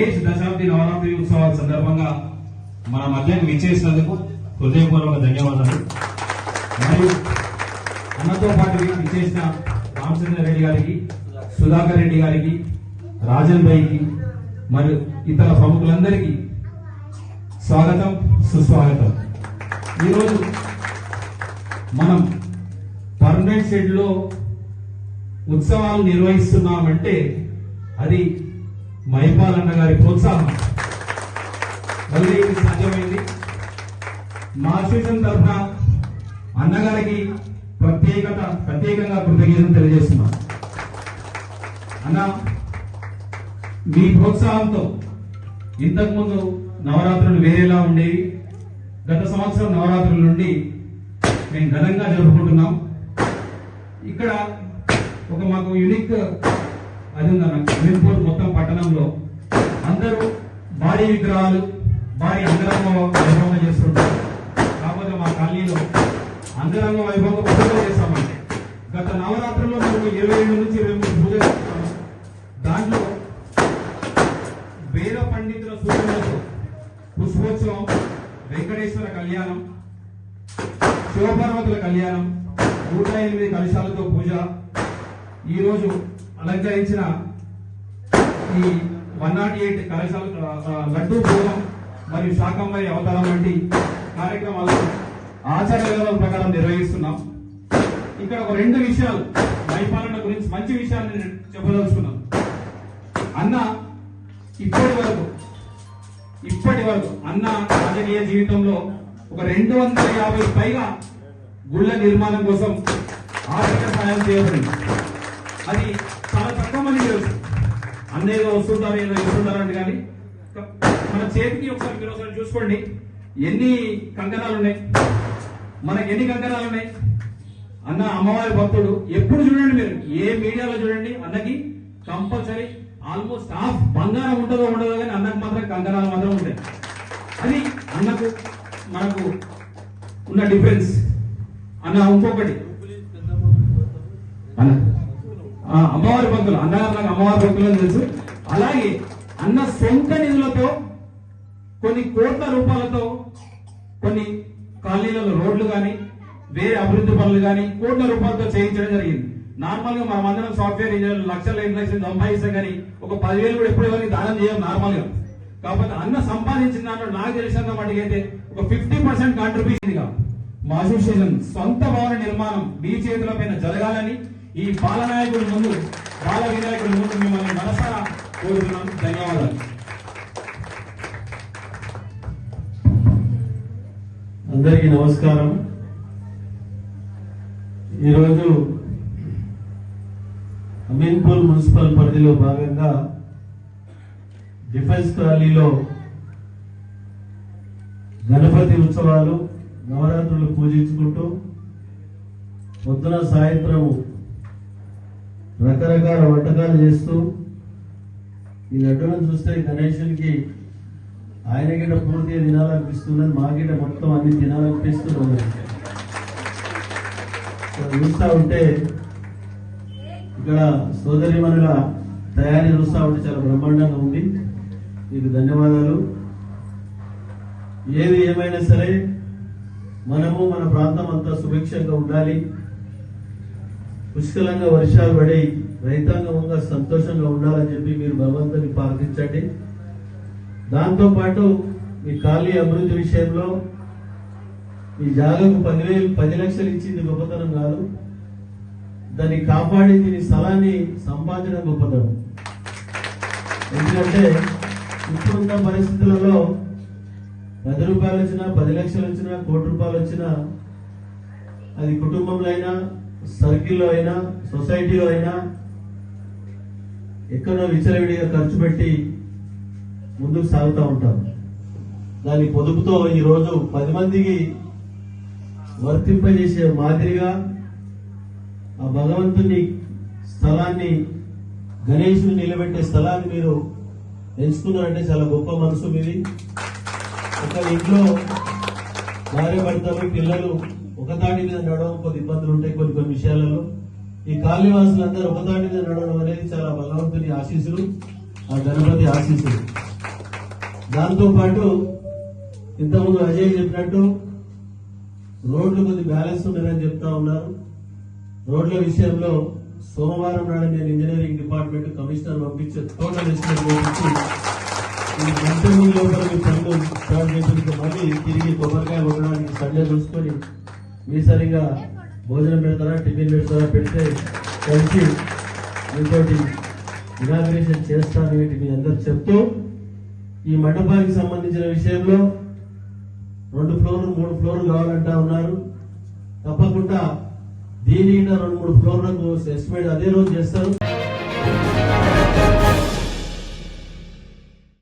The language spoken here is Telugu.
గణేష్ దశాబ్ది నవరాత్రి ఉత్సవాల సందర్భంగా మన మధ్యాహ్నం విచ్చేసినందుకు హృదయపూర్వక ధన్యవాదాలు. మరియు అన్నతో పాటు విచ్చేసిన రామచంద్ర రెడ్డి గారికి సుధాకర్ రెడ్డి గారికి రాజన్ భాయ్కి మరియు ఇతర ప్రముఖులందరికీ స్వాగతం సుస్వాగతం. ఈరోజు మనం పర్మనెంట్ షెడ్లో ఉత్సవాలు నిర్వహిస్తున్నామంటే అది మహిపాలన్న గారి ప్రోత్సాహం. మళ్ళీ ఇది సాధ్యమైంది. మా అసోసియేషన్ తరఫున అన్నగారికి ప్రత్యేకత ప్రత్యేకంగా కృతజ్ఞతలు తెలియజేస్తున్నాం. అన్న మీ ప్రోత్సాహంతో ఇంతకుముందు నవరాత్రులు వేరేలా ఉండేవి. గత సంవత్సరం నవరాత్రుల నుండి మేము ఘనంగా జరుపుకుంటున్నాం. ఇక్కడ ఒక మాకు యునిక్ అది ఉందన్న స్విమ్మింగ్ మొత్తం భారీ విగ్రహాలు భారీ అంగరంగ వైభవంగా చేస్తుంటారు. కాకపోతే మా కాలనీలో అంగరంగ వైభవంగా పూజలు చేస్తామంటే గత నవరాత్రుల్లో మేము ఇరవై రెండు నుంచి ఇరవై మూడు పూజలు చేస్తాము. దాంట్లో వేద పండితుల సూచనలతో పుష్పోత్సవం వెంకటేశ్వర కళ్యాణం శివపార్వతుల కళ్యాణం నూట ఎనిమిది కలశాలతో పూజ. ఈరోజు అలంకరించిన ఈ వన్ నాట్ ఎయిట్ కళాశాల లడ్డూ పూర్వం మరియు శాకంబరి అవతారం వంటి కార్యక్రమాలను ఆచార విధానం ప్రకారం నిర్వహిస్తున్నాం. ఇక్కడ ఒక రెండు విషయాలు పరిపాలన గురించి మంచి విషయాన్ని నేను చెప్పదలుచుకున్నాను. అన్న ఇప్పటి వరకు ఇప్పటి వరకు అన్న రాజకీయ జీవితంలో ఒక రెండు వందల యాభై పైగా గుళ్ళ నిర్మాణం కోసం ఆర్థిక సహాయం చేయబడింది. అది చాలా తక్కువ మంది తెలుసు. అన్నయ్యగా వస్తుంటారో వస్తుంటారు ఏదో ఇస్తుంటారు కానీ మన చేతికి ఒకసారి మీరు ఒకసారి చూసుకోండి. ఎన్ని కంకణాలు ఉన్నాయి? మనకి ఎన్ని కంకణాలు ఉన్నాయి? అన్న అమ్మవారి భక్తుడు ఎప్పుడు చూడండి మీరు. ఏ మీడియాలో చూడండి అన్నకి కంపల్సరీ ఆల్మోస్ట్ హాఫ్ బంగారం ఉంటుందో ఉండదో కానీ అన్నకు మాత్రం కంకణాలు మాత్రం ఉంటాయి. అది అన్నకు మనకు ఉన్న డిఫరెన్స్. అన్న ఇంకొకటి. అమ్మవారి భక్తులు అన్నగారు నాకు అమ్మవారి పంతులు అని తెలుసు. అలాగే అన్న సొంత నిధులతో కొన్ని కోట్ల రూపాయలతో కొన్ని కాలనీలలో రోడ్లు కానీ వేరే అభివృద్ధి పనులు కానీ కోట్ల రూపాయలతో చేయించడం జరిగింది. నార్మల్గా మనం అందరం సాఫ్ట్వేర్ ఇంజనీర్లు లక్షల ఎన్ని లక్షలు సంపాదిస్తాం కానీ ఒక పదివేలు కూడా ఎప్పుడు ఎవరికి దానం చేయం నార్మల్గా. కాకపోతే అన్న సంపాదించిన దాంట్లో నాకు తెలిసినంత మటుకు అయితే ఒక ఫిఫ్టీ పర్సెంట్ కాంట్రిబ్యూషన్గా. మా అసోసియేషన్ సొంత భవన నిర్మాణం మీ చేతుల పైన జరగాలని ఈ బాలనాయకుడి ముందు బాల వినాయకుడి ముందు మిమ్మల్ని మనసారా కోరుతున్నాం. ధన్యవాదాలు. అందరికీ నమస్కారం. ఈరోజు అమీన్పూర్ మున్సిపల్ పరిధిలో భాగంగా డిఫెన్స్ కాలనీలో గణపతి ఉత్సవాలు నవరాత్రులు పూజించుకుంటూ పొద్దున సాయంత్రము రకరకాల వంటకాలు చేస్తూ ఈ లడ్డూలను చూస్తే గణేషునికి ఆయన గిట పూర్తిగా తినాలనిపిస్తున్నది మా గిట మొత్తం అన్ని తినాలనిపిస్తున్నది చూస్తూ చూస్తా ఉంటే ఇక్కడ సోదరి మనుల తయారీ చూస్తా ఉంటే చాలా బ్రహ్మాండంగా ఉంది. మీకు ధన్యవాదాలు. ఏది ఏమైనా సరే మనము మన ప్రాంతం అంతా సుభిక్షంగా ఉండాలి. పుష్కలంగా వర్షాలు పడి రైతాంగంగా సంతోషంగా ఉండాలని చెప్పి మీరు భగవంతుని ప్రార్థించండి. దాంతోపాటు మీ ఖాళీ అభివృద్ధి విషయంలో మీ జాగకు పదివేలు పది లక్షలు ఇచ్చింది గొప్పతనం కాదు. దాన్ని కాపాడి దీని స్థలాన్ని సంపాదించడం గొప్పతనం. ఎందుకంటే ఇప్పుడున్న పరిస్థితులలో పది రూపాయలు వచ్చినా పది లక్షలు వచ్చినా కోటి రూపాయలు వచ్చినా అది కుటుంబంలో అయినా సర్కిల్లో అయినా సొసైటీలో అయినా ఎక్కడో విచలవిడిగా ఖర్చు పెట్టి ముందుకు సాగుతూ ఉంటాం. దాని పొదుపుతో ఈ రోజు పది మందికి వర్తింపజేసే మాదిరిగా ఆ భగవంతుని స్థలాన్ని గణేశుని నిలబెట్టే స్థలాన్ని మీరు ఎంచుకున్నారంటే చాలా గొప్ప మనసు మీది. ఒక ఇంట్లో భార్య భర్తలు పిల్లలు ఒకతాటి మీద నడవడం కొద్ది ఇబ్బందులు ఉంటాయి కొన్ని కొన్ని విషయాలలో. ఈ కాలనీవాసులందరూ ఒకతాటి మీద నడవడం అనేది చాలా భగవంతుని ఆశీస్సులు ఆ గణపతి ఆశీస్సులు. దాంతో పాటు ఇంతకుముందు అజయ్ చెప్పినట్టు రోడ్లు కొద్ది బ్యాలెన్స్ ఉన్నదని చెప్తా ఉన్నారు. రోడ్ల విషయంలో సోమవారం నాడు నేను ఇంజనీరింగ్ డిపార్ట్మెంట్ కమిషనర్ పంపించే టోటల్ ఎస్టిమేట్ పంపించి ఈ గంట ముందు లోపల మీ పనులు స్టార్ట్ చేసేందుకు మళ్ళీ తిరిగి కొబ్బరికాయ కొట్టడానికి సండే చూసుకొని మీ సరిగా భోజనం పెడతారా టిఫిన్ పెడతారా పెడితే కలిసి మీతోటి ఇనాగ్రేషన్ చేస్తాను మీ అందరు చెప్తూ ఈ మండపానికి సంబంధించిన విషయంలో రెండు ఫ్లోర్లు మూడు ఫ్లోర్లు కావాలంటా ఉన్నారు. తప్పకుండా దీని రెండు మూడు ఫ్లోర్లకు ఎస్టిమేట్ అదే రోజు చేస్తారు.